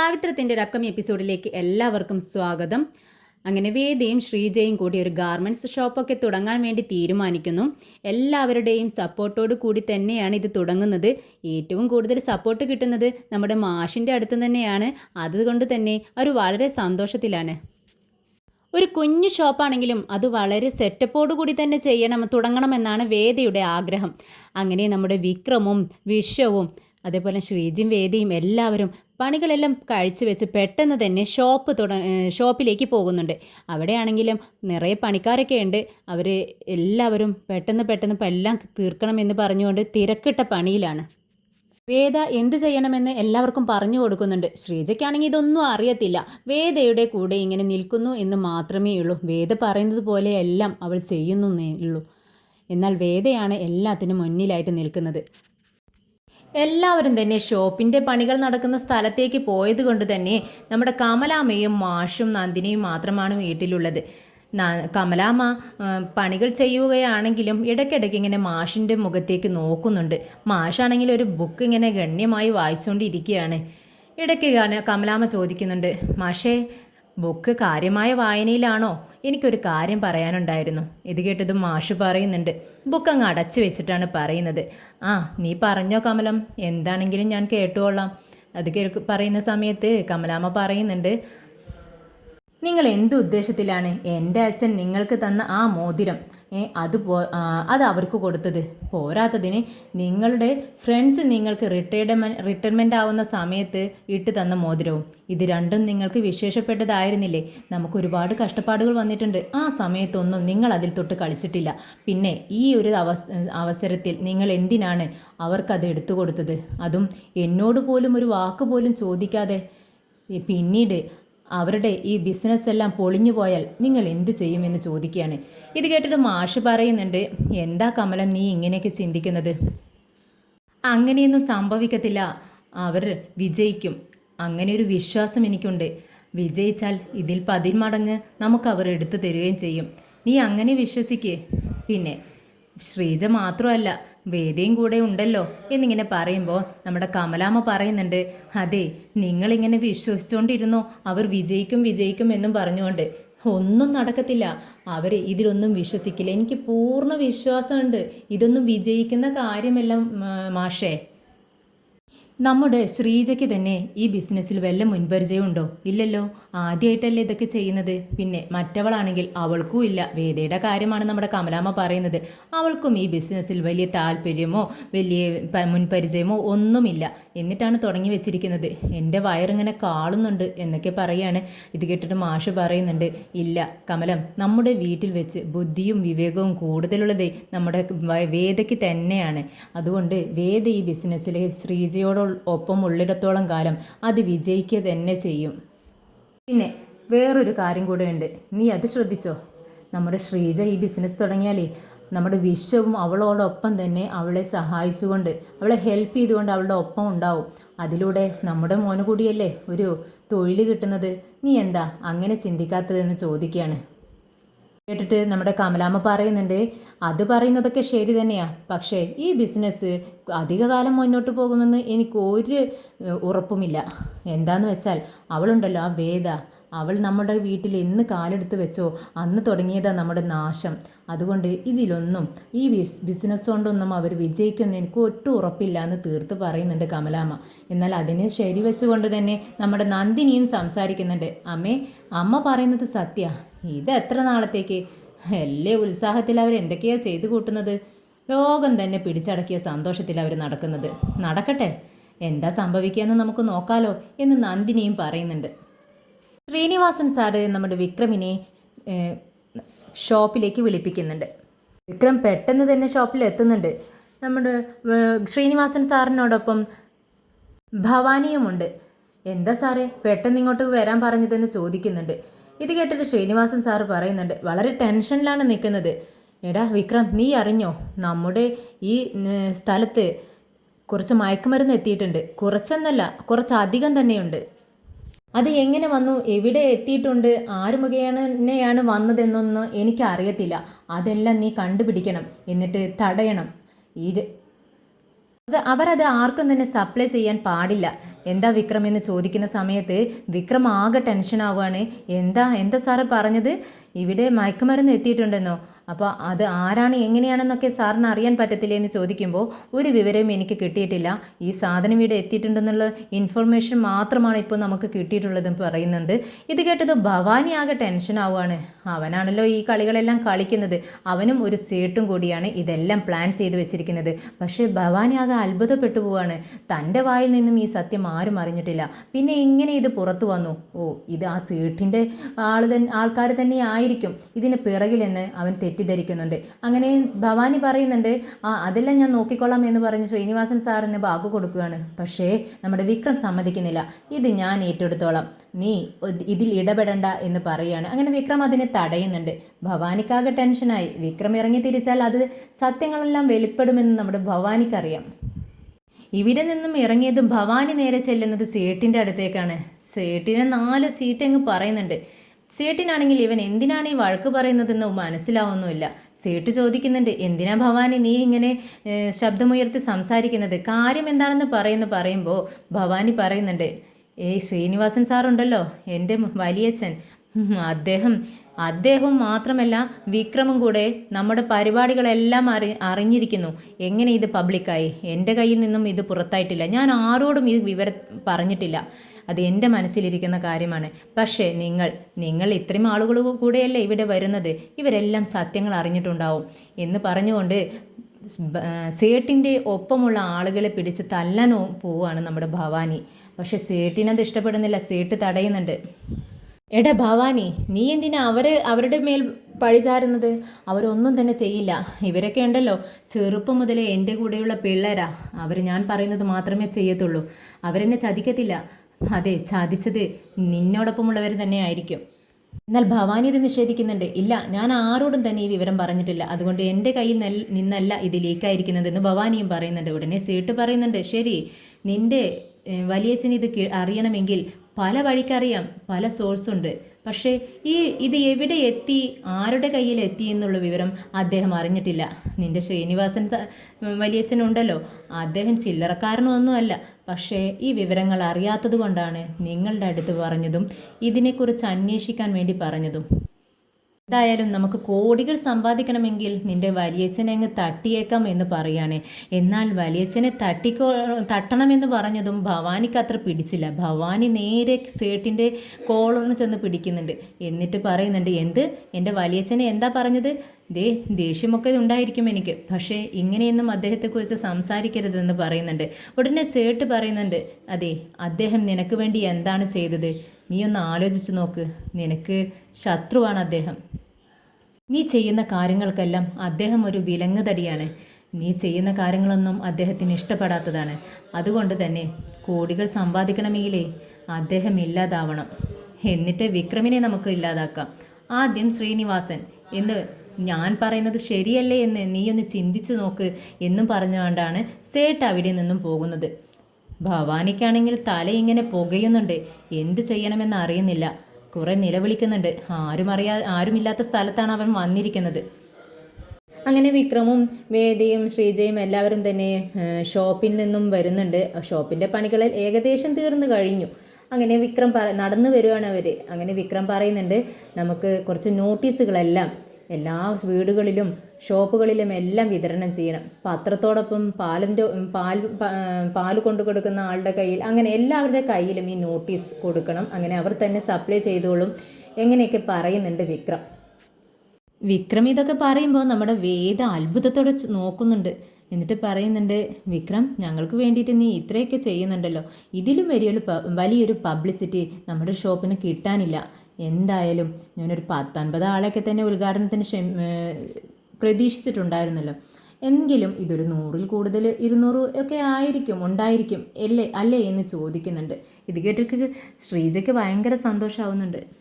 പാവിത്രത്തിന്റെ ഒരു അപ്കമിങ് എപ്പിസോഡിലേക്ക് എല്ലാവർക്കും സ്വാഗതം. അങ്ങനെ വേദയും ശ്രീജയും കൂടി ഒരു ഗാർമെന്റ്സ് ഷോപ്പൊക്കെ തുടങ്ങാൻ വേണ്ടി തീരുമാനിക്കുന്നു. എല്ലാവരുടെയും സപ്പോർട്ടോട് കൂടി തന്നെയാണ് ഇത് തുടങ്ങുന്നത്. ഏറ്റവും കൂടുതൽ സപ്പോർട്ട് കിട്ടുന്നത് നമ്മുടെ മാഷിന്റെ അടുത്ത് തന്നെയാണ്. അതുകൊണ്ട് തന്നെ അവർ വളരെ സന്തോഷത്തിലാണ്. ഒരു കുഞ്ഞു ഷോപ്പാണെങ്കിലും അത് വളരെ സെറ്റപ്പോടു കൂടി തന്നെ ചെയ്യണം തുടങ്ങണമെന്നാണ് വേദയുടെ ആഗ്രഹം. അങ്ങനെ നമ്മുടെ വിക്രമും വിശ്വവും അതേപോലെ ശ്രീജിയും വേദിയും എല്ലാവരും പണികളെല്ലാം കഴിച്ചു വെച്ച് പെട്ടെന്ന് തന്നെ ഷോപ്പ് തുട ഷോപ്പിലേക്ക് പോകുന്നുണ്ട്. അവിടെയാണെങ്കിലും നിറയെ പണിക്കാരൊക്കെ ഉണ്ട്. അവർ എല്ലാവരും പെട്ടെന്ന് പെട്ടെന്ന് എല്ലാം തീർക്കണമെന്ന് പറഞ്ഞുകൊണ്ട് തിരക്കിട്ട പണിയിലാണ്. വേദ എന്ത് ചെയ്യണമെന്ന് എല്ലാവർക്കും പറഞ്ഞു കൊടുക്കുന്നുണ്ട്. ശ്രീജയ്ക്കാണെങ്കിൽ ഇതൊന്നും അറിയത്തില്ല. വേദയുടെ കൂടെ ഇങ്ങനെ നിൽക്കുന്നു എന്ന് മാത്രമേ ഉള്ളൂ. വേദ പറയുന്നത് പോലെ എല്ലാം അവൾ ചെയ്യുന്നേ ഉള്ളൂ. എന്നാൽ വേദയാണ് എല്ലാത്തിനും മുന്നിലായിട്ട് നിൽക്കുന്നത്. എല്ലാവരും തന്നെ ഷോപ്പിന്റെ പണികൾ നടക്കുന്ന സ്ഥലത്തേക്ക് പോയത് കൊണ്ട് തന്നെ നമ്മുടെ കമലാമ്മയും മാഷും നന്ദിനിയും മാത്രമാണ് വീട്ടിലുള്ളത്. കമലാമ്മ പണികൾ ചെയ്യുകയാണെങ്കിലും ഇടയ്ക്കിടയ്ക്ക് ഇങ്ങനെ മാഷിന്റെ മുഖത്തേക്ക് നോക്കുന്നുണ്ട്. മാഷാണെങ്കിൽ ഒരു ബുക്ക് ഇങ്ങനെ ഗണ്യമായി വായിച്ചുകൊണ്ടിരിക്കുകയാണ്. ഇടയ്ക്ക് കമലാമ്മ ചോദിക്കുന്നുണ്ട് മാഷേ ബുക്ക് കാര്യമായ വായനയിലാണോ? എനിക്കൊരു കാര്യം പറയാനുണ്ടായിരുന്നു. ഇത് കേട്ടതും മാഷ് പറയുന്നുണ്ട്. ബുക്ക് അങ്ങ് അടച്ചു വെച്ചിട്ടാണ് പറയുന്നത്. ആ നീ പറഞ്ഞോ കമലം? എന്താണെങ്കിലും ഞാൻ കേട്ടുകൊള്ളാം. അത് പറയുന്ന സമയത്ത് കമലാമ്മ പറയുന്നുണ്ട് നിങ്ങൾ എന്ത് ഉദ്ദേശത്തിലാണ് എന്റെ അച്ഛൻ നിങ്ങൾക്ക് തന്ന ആ മോതിരം? ഏ അത് പോ അത് അവർക്ക് കൊടുത്തത്. പോരാത്തതിന് നിങ്ങളുടെ ഫ്രണ്ട്സ് നിങ്ങൾക്ക് റിട്ടയർമെന്റ് റിട്ടയർമെന്റ് ആവുന്ന സമയത്ത് ഇട്ട് തന്ന മോതിരവും. ഇത് രണ്ടും നിങ്ങൾക്ക് വിശേഷപ്പെട്ടതായിരുന്നില്ലേ? നമുക്ക് ഒരുപാട് കഷ്ടപ്പാടുകൾ വന്നിട്ടുണ്ട്. ആ സമയത്തൊന്നും നിങ്ങൾ അതിൽ തൊട്ട് കളിച്ചിട്ടില്ല. പിന്നെ ഈ ഒരു അവസരത്തിൽ നിങ്ങൾ എന്തിനാണ് അവർക്കത് എടുത്തു കൊടുത്തത്? അതും എന്നോട് പോലും ഒരു വാക്ക് പോലും ചോദിക്കാതെ. പിന്നീട് അവരുടെ ഈ ബിസിനസ് എല്ലാം പൊളിഞ്ഞു പോയാൽ നിങ്ങൾ എന്ത് ചെയ്യുമെന്ന് ചോദിക്കുകയാണ്. ഇത് കേട്ടിട്ട് മാഷ് പറയുന്നുണ്ട് എന്താ കമലം നീ ഇങ്ങനെയൊക്കെ ചിന്തിക്കുന്നത്? അങ്ങനെയൊന്നും സംഭവിക്കത്തില്ല. അവർ വിജയിക്കും. അങ്ങനെ ഒരു വിശ്വാസം എനിക്കുണ്ട്. വിജയിച്ചാൽ ഇതിൽ പതിന്മടങ്ങ് നമുക്ക് അവർ എടുത്തു തരികയും ചെയ്യും. നീ അങ്ങനെ വിശ്വസിക്കേ. പിന്നെ ശ്രീജ മാത്രമല്ല വേദിയും കൂടെ ഉണ്ടല്ലോ എന്നിങ്ങനെ പറയുമ്പോൾ നമ്മുടെ കമലാമ്മ പറയുന്നുണ്ട് അതെ നിങ്ങളിങ്ങനെ വിശ്വസിച്ചുകൊണ്ടിരുന്നോ അവർ വിജയിക്കും വിജയിക്കും എന്നും പറഞ്ഞുകൊണ്ട്. ഒന്നും നടക്കത്തില്ല. അവർ ഇതിലൊന്നും വിശ്വസിക്കില്ല. എനിക്ക് പൂർണ വിശ്വാസമുണ്ട്. ഇതൊന്നും വിജയിക്കുന്ന കാര്യമെല്ലാം മാഷേ. നമ്മുടെ ശ്രീജയ്ക്ക് തന്നെ ഈ ബിസിനസ്സിൽ വല്ല മുൻപരിചയമുണ്ടോ? ഇല്ലല്ലോ. ആദ്യമായിട്ടല്ലേ ഇതൊക്കെ ചെയ്യുന്നത്. പിന്നെ മറ്റവളാണെങ്കിൽ അവൾക്കും ഇല്ല. വേദയുടെ കാര്യമാണ് നമ്മുടെ കമലാമ്മ പറയുന്നത്. അവൾക്കും ഈ ബിസിനസ്സിൽ വലിയ താല്പര്യമോ വലിയ മുൻപരിചയമോ ഒന്നുമില്ല. എന്നിട്ടാണ് തുടങ്ങി വെച്ചിരിക്കുന്നത്. എന്റെ വയറിങ്ങനെ കാളുന്നുണ്ട് എന്നൊക്കെ പറയാണ്. ഇത് കേട്ടിട്ട് മാഷ് പറയുന്നുണ്ട്. ഇല്ല കമലം നമ്മുടെ വീട്ടിൽ വെച്ച് ബുദ്ധിയും വിവേകവും കൂടുതലുള്ളത് നമ്മുടെ വേദയ്ക്ക് തന്നെയാണ്. അതുകൊണ്ട് വേദ ഈ ബിസിനസ്സിൽ ശ്രീജയോട് ഒപ്പം ഉള്ളിടത്തോളം കാലം അത് വിജയിക്കുക തന്നെ ചെയ്യും. പിന്നെ വേറൊരു കാര്യം കൂടെ ഉണ്ട് നീ അത് ശ്രദ്ധിച്ചോ? നമ്മുടെ ശ്രീജ ഈ ബിസിനസ് തുടങ്ങിയാലേ നമ്മുടെ വിശ്വവും അവളോടൊപ്പം തന്നെ അവളെ സഹായിച്ചുകൊണ്ട് അവളെ ഹെൽപ്പ് ചെയ്തുകൊണ്ട് അവളുടെ ഒപ്പം ഉണ്ടാവും. അതിലൂടെ നമ്മുടെ മോന് കൂടിയല്ലേ ഒരു തൊഴിൽ കിട്ടുന്നത്? നീ എന്താ അങ്ങനെ ചിന്തിക്കാത്തതെന്ന് ചോദിക്കുകയാണ്. കേട്ടിട്ട് നമ്മുടെ കമലാമ്മ പറയുന്നുണ്ട് അത് പറയുന്നതൊക്കെ ശരി തന്നെയാണ് പക്ഷേ ഈ ബിസിനസ് അധികകാലം മുന്നോട്ട് പോകുമെന്ന് എനിക്ക് ഒരു ഉറപ്പുമില്ല. എന്താന്ന് വെച്ചാൽ അവളുണ്ടല്ലോ ആ വേദ. അവൾ നമ്മുടെ വീട്ടിൽ എന്ന് കാലെടുത്ത് വെച്ചോ അന്ന് തുടങ്ങിയതാണ് നമ്മുടെ നാശം. അതുകൊണ്ട് ഇതിലൊന്നും ഈ ബിസിനസ് കൊണ്ടൊന്നും അവർ വിജയിക്കുമെന്ന് എനിക്ക് ഒട്ടും ഉറപ്പില്ല എന്ന് തീർത്ത് പറയുന്നുണ്ട് കമലാമ്മ. എന്നാൽ അതിനെ ശരി വെച്ചുകൊണ്ട് തന്നെ നമ്മുടെ നന്ദിനിയും സംസാരിക്കുന്നുണ്ട്. അമ്മേ അമ്മ പറയുന്നത് സത്യ. ഇത് എത്ര നാളത്തേക്ക്? എല്ലാ ഉത്സാഹത്തിൽ അവർ എന്തൊക്കെയോ ചെയ്തു കൂട്ടുന്നത്? ലോകം തന്നെ പിടിച്ചടക്കിയ സന്തോഷത്തിൽ അവർ നടക്കുന്നത്. നടക്കട്ടെ. എന്താ സംഭവിക്കുകയെന്ന് നമുക്ക് നോക്കാലോ എന്ന് നന്ദിനിയും പറയുന്നുണ്ട്. ശ്രീനിവാസൻ സാറ് നമ്മുടെ വിക്രമിനെ ഷോപ്പിലേക്ക് വിളിപ്പിക്കുന്നുണ്ട്. വിക്രം പെട്ടെന്ന് തന്നെ ഷോപ്പിൽ എത്തുന്നുണ്ട്. നമ്മുടെ ശ്രീനിവാസൻ സാറിനോടൊപ്പം ഭവാനിയുമുണ്ട്. എന്താ സാറേ പെട്ടെന്ന് ഇങ്ങോട്ട് വരാൻ പറഞ്ഞതെന്ന് ചോദിക്കുന്നുണ്ട്. ഇത് കേട്ടിട്ട് ശ്രീനിവാസൻ സാറ് പറയുന്നുണ്ട് വളരെ ടെൻഷനിലാണ് നിൽക്കുന്നത്. എടാ വിക്രം നീ അറിഞ്ഞോ? നമ്മുടെ ഈ സ്ഥലത്ത് കുറച്ച് മയക്കുമരുന്ന് എത്തിയിട്ടുണ്ട്. കുറച്ചെന്നല്ല കുറച്ചധികം തന്നെയുണ്ട്. അത് എങ്ങനെ വന്നു? എവിടെ എത്തിയിട്ടുണ്ട്? ആര് മുഖേനയാണ് വന്നതെന്നൊന്നും എനിക്കറിയത്തില്ല. അതെല്ലാം നീ കണ്ടുപിടിക്കണം. എന്നിട്ട് തടയണം. ഇത് അത് അവരത് ആർക്കും തന്നെ സപ്ലൈ ചെയ്യാൻ പാടില്ല. എന്താ വിക്രം എന്ന് ചോദിക്കുന്ന സമയത്ത് വിക്രം ആകെ ടെൻഷൻ ആവുകയാണ്. എന്താ എന്താ സാറ് പറഞ്ഞത്? ഇവിടെ മയക്കുമരുന്ന് എത്തിയിട്ടുണ്ടെന്നോ? അപ്പോൾ അത് ആരാണ് എങ്ങനെയാണെന്നൊക്കെ സാറിന് അറിയാൻ പറ്റത്തില്ലേ എന്ന് ചോദിക്കുമ്പോൾ ഒരു വിവരവും എനിക്ക് കിട്ടിയിട്ടില്ല. ഈ സാധനം ഇവിടെ എത്തിയിട്ടുണ്ടെന്നുള്ള ഇൻഫർമേഷൻ മാത്രമാണ് ഇപ്പോൾ നമുക്ക് കിട്ടിയിട്ടുള്ളതെന്ന് പറയുന്നുണ്ട്. ഇത് കേട്ടത് ഭവാനി ആകെ ടെൻഷൻ ആവുകയാണ് അവനാണല്ലോ ഈ കളികളെല്ലാം കളിക്കുന്നത്. അവനും ഒരു സേട്ടും കൂടിയാണ് ഇതെല്ലാം പ്ലാൻ ചെയ്ത് വെച്ചിരിക്കുന്നത്. പക്ഷേ ഭവാനി ആകെ അത്ഭുതപ്പെട്ടു പോവാണ്. തന്റെ വായിൽ നിന്നും ഈ സത്യം ആരും അറിഞ്ഞിട്ടില്ല. പിന്നെ എങ്ങനെ ഇത് പുറത്തു വന്നു? ഓ ഇത് ആ സേട്ടിന്റെ ആൾ തന്നെ ആൾക്കാർ തന്നെ ആയിരിക്കും. ഇതിന് പിറകിലെന്ന് അവൻ തെറ്റിദ്ധരിക്കുന്നുണ്ട്. അങ്ങനെ ഭവാനി പറയുന്നുണ്ട് ആ അതെല്ലാം ഞാൻ നോക്കിക്കൊള്ളാം എന്ന് പറഞ്ഞ് ശ്രീനിവാസൻ സാറിന് ബാഗ് കൊടുക്കുകയാണ്. പക്ഷേ നമ്മുടെ വിക്രം സമ്മതിക്കുന്നില്ല. ഇത് ഞാൻ ഏറ്റെടുത്തോളാം. നീ ഇതിൽ ഇടപെടണ്ട എന്ന് പറയുകയാണ്. അങ്ങനെ വിക്രം അതിനെ തടയുന്നുണ്ട്. ഭവാനിക്കാകെ ടെൻഷനായി. വിക്രം ഇറങ്ങി തിരിച്ചാൽ അത് സത്യങ്ങളെല്ലാം വെളിപ്പെടുമെന്ന് നമ്മുടെ ഭവാനിക്കറിയാം. ഇവിടെ നിന്നും ഇറങ്ങിയതും ഭവാനി നേരെ ചെല്ലുന്നത് സേട്ടിന്റെ അടുത്തേക്കാണ്. സേട്ടിനെ നാല് ചീറ്റങ്ങ് പറയുന്നുണ്ട്. സേട്ടിനാണെങ്കിൽ ഇവൻ എന്തിനാണ് ഈ വഴക്ക് പറയുന്നതെന്ന് മനസ്സിലാവുന്നുമില്ല. സേട്ട് ചോദിക്കുന്നുണ്ട് എന്തിനാ ഭവാനി നീ ഇങ്ങനെ ശബ്ദമുയർത്തി സംസാരിക്കുന്നത്? കാര്യം എന്താണെന്ന് പറയുന്നു പറയുമ്പോൾ ഭവാനി പറയുന്നുണ്ട് ഏയ് ശ്രീനിവാസൻ സാറുണ്ടല്ലോ എന്റെ വലിയച്ഛൻ. അദ്ദേഹം അദ്ദേഹം മാത്രമല്ല വിക്രമും കൂടെ നമ്മുടെ പരിപാടികളെല്ലാം അറി അറിഞ്ഞിരിക്കുന്നു. എങ്ങനെ ഇത് പബ്ലിക്കായി എന്റെ കയ്യിൽ നിന്നും ഇത് പുറത്തായിട്ടില്ല. ഞാൻ ആരോടും ഈ വിവരം പറഞ്ഞിട്ടില്ല. അത് എന്റെ മനസ്സിലിരിക്കുന്ന കാര്യമാണ്. പക്ഷേ നിങ്ങൾ നിങ്ങൾ ഇത്രയും ആളുകൾ കൂടെയല്ലേ ഇവിടെ വരുന്നത്? ഇവരെല്ലാം സത്യങ്ങൾ അറിഞ്ഞിട്ടുണ്ടാവും. എന്ന് പറഞ്ഞുകൊണ്ട് സേട്ടിന്റെ ഒപ്പമുള്ള ആളുകളെ പിടിച്ച് തല്ലാൻ പോവുകയാണ് നമ്മുടെ ഭവാനി. പക്ഷെ സേട്ടിനത് ഇഷ്ടപ്പെടുന്നില്ല. സേട്ട് തടയുന്നുണ്ട്. എടാ ഭവാനി നീ എന്തിനാ അവർ അവരുടെ മേൽ പഴിചാരുന്നത് അവരൊന്നും തന്നെ ചെയ്യില്ല. ഇവരൊക്കെ ഉണ്ടല്ലോ ചെറുപ്പം മുതലേ എന്റെ കൂടെയുള്ള പിള്ളേരാ. അവർ ഞാൻ പറയുന്നത് മാത്രമേ ചെയ്യത്തുള്ളൂ. അവരെന്നെ ചതിക്കത്തില്ല. അതെ ചതിച്ചത് നിന്നോടൊപ്പമുള്ളവർ തന്നെ ആയിരിക്കും. എന്നാൽ ഭവാനി ഇത് നിഷേധിക്കുന്നുണ്ട്. ഇല്ല ഞാൻ ആരോടും തന്നെ ഈ വിവരം പറഞ്ഞിട്ടില്ല. അതുകൊണ്ട് എന്റെ കയ്യിൽ നിന്നല്ല ഇത് ലീക്കായിരിക്കുന്നതെന്ന് ഭവാനിയും പറയുന്നുണ്ട്. ഉടനെ സീട്ട് പറയുന്നുണ്ട്. ശരി നിന്റെ വലിയച്ഛന് ഇത് അറിയണമെങ്കിൽ പല വഴിക്കറിയാം പല സോഴ്സ് ഉണ്ട്. പക്ഷേ ഈ ഇത് എവിടെ എത്തി ആരുടെ കയ്യിൽ എത്തി എന്നുള്ള വിവരം അദ്ദേഹം അറിഞ്ഞിട്ടില്ല. നിന്റെ ശ്രീനിവാസൻ വലിയച്ഛനുണ്ടല്ലോ. അദ്ദേഹം ചില്ലറക്കാരനൊന്നുമല്ല. പക്ഷേ ഈ വിവരങ്ങൾ അറിയാത്തത് കൊണ്ടാണ് നിങ്ങളുടെ അടുത്ത് പറഞ്ഞതും ഇതിനെക്കുറിച്ച് അന്വേഷിക്കാൻ വേണ്ടി പറഞ്ഞതും. എന്തായാലും നമുക്ക് കോടികൾ സമ്പാദിക്കണമെങ്കിൽ നിന്റെ വലിയച്ഛനെ അങ്ങ് തട്ടിയേക്കാം എന്ന് പറയാണ്. എന്നാൽ വലിയച്ഛനെ തട്ടിക്കോ തട്ടണമെന്ന് പറഞ്ഞതും ഭവാനിക്ക് അത്ര പിടിച്ചില്ല. ഭവാനി നേരെ സേട്ടിന്റെ കോളറിന് ചെന്ന് പിടിക്കുന്നുണ്ട്. എന്നിട്ട് പറയുന്നുണ്ട് എന്ത്? എന്റെ വലിയച്ഛനെ എന്താ പറഞ്ഞത്? ദേ ദേഷ്യമൊക്കെ ഉണ്ടായിരിക്കും എനിക്ക്. പക്ഷേ ഇങ്ങനെയൊന്നും അദ്ദേഹത്തെക്കുറിച്ച് സംസാരിക്കരുതെന്ന് പറയുന്നുണ്ട്. ഉടനെ സേട്ട് പറയുന്നുണ്ട് അതെ അദ്ദേഹം നിനക്ക് വേണ്ടി എന്താണ് ചെയ്തത്? നീ ഒന്ന് ആലോചിച്ച് നോക്ക്. നിനക്ക് ശത്രുവാണ് അദ്ദേഹം. നീ ചെയ്യുന്ന കാര്യങ്ങൾക്കെല്ലാം അദ്ദേഹം ഒരു വിലങ്ങ് തടിയാണ്. നീ ചെയ്യുന്ന കാര്യങ്ങളൊന്നും അദ്ദേഹത്തിന് ഇഷ്ടപ്പെടാത്തതാണ്. അതുകൊണ്ട് തന്നെ കോടികൾ സമ്പാദിക്കണമെങ്കിലേ അദ്ദേഹം ഇല്ലാതാവണം. എന്നിട്ട് വിക്രമിനെ നമുക്ക് ഇല്ലാതാക്കാം. ആദ്യം ശ്രീനിവാസൻ എന്ന് ഞാൻ പറയുന്നത് ശരിയല്ലേ എന്ന് നീ ഒന്ന് ചിന്തിച്ചു നോക്ക് എന്നും പറഞ്ഞുകൊണ്ടാണ് സേട്ട് അവിടെ നിന്നും പോകുന്നത്. ഭവാനിക്കാണെങ്കിൽ തല ഇങ്ങനെ പുകയുന്നുണ്ട്. എന്ത് ചെയ്യണമെന്ന് അറിയുന്നില്ല. കുറെ നിലവിളിക്കുന്നുണ്ട്. ആരും അറിയാ ആരുമില്ലാത്ത സ്ഥലത്താണ് അവൻ വന്നിരിക്കുന്നത്. അങ്ങനെ വിക്രമും വേദിയും ശ്രീജയും എല്ലാവരും തന്നെ ഷോപ്പിൽ നിന്നും വരുന്നുണ്ട്. ഷോപ്പിന്റെ പണികൾ ഏകദേശം തീർന്നു കഴിഞ്ഞു. അങ്ങനെ വിക്രം പറ നടന്നു വരുവാണ് അവർ അങ്ങനെ വിക്രം പറയുന്നുണ്ട് നമുക്ക് കുറച്ച് നോട്ടീസുകളെല്ലാം എല്ലാ വീടുകളിലും ഷോപ്പുകളിലും എല്ലാം വിതരണം ചെയ്യണം. പത്രത്തോടൊപ്പം പാലിന്റെ പാൽ പാൽ കൊണ്ടു കൊടുക്കുന്ന ആളുടെ കയ്യിൽ അങ്ങനെ എല്ലാവരുടെ കയ്യിലും ഈ നോട്ടീസ് കൊടുക്കണം. അങ്ങനെ അവർ തന്നെ സപ്ലൈ ചെയ്തോളും. എങ്ങനെയൊക്കെ പറയുന്നുണ്ട് വിക്രം? വിക്രം ഇതൊക്കെ പറയുമ്പോൾ നമ്മുടെ വേദ അത്ഭുതത്തോടെ നോക്കുന്നുണ്ട്. എന്നിട്ട് പറയുന്നുണ്ട് വിക്രം ഞങ്ങൾക്ക് വേണ്ടിയിട്ട് നീ ഇത്രയൊക്കെ ചെയ്യുന്നുണ്ടല്ലോ. ഇതിലും വലിയൊരു വലിയൊരു പബ്ലിസിറ്റി നമ്മുടെ ഷോപ്പിന് കിട്ടാനില്ല. എന്തായാലും ഞാനൊരു പത്തൊൻപത് ആളെയൊക്കെ തന്നെ ഉദ്ഘാടനത്തിന് ക്ഷമ പ്രതീക്ഷിച്ചിട്ടുണ്ടായിരുന്നല്ലോ. എങ്കിലും ഇതൊരു നൂറിൽ കൂടുതൽ ഇരുന്നൂറ് ഒക്കെ ആയിരിക്കും ഉണ്ടായിരിക്കും അല്ലേ അല്ലേ എന്ന് ചോദിക്കുന്നുണ്ട്. ഇത് കേട്ടിട്ട് ശ്രീജയ്ക്ക് ഭയങ്കര സന്തോഷമാവുന്നുണ്ട്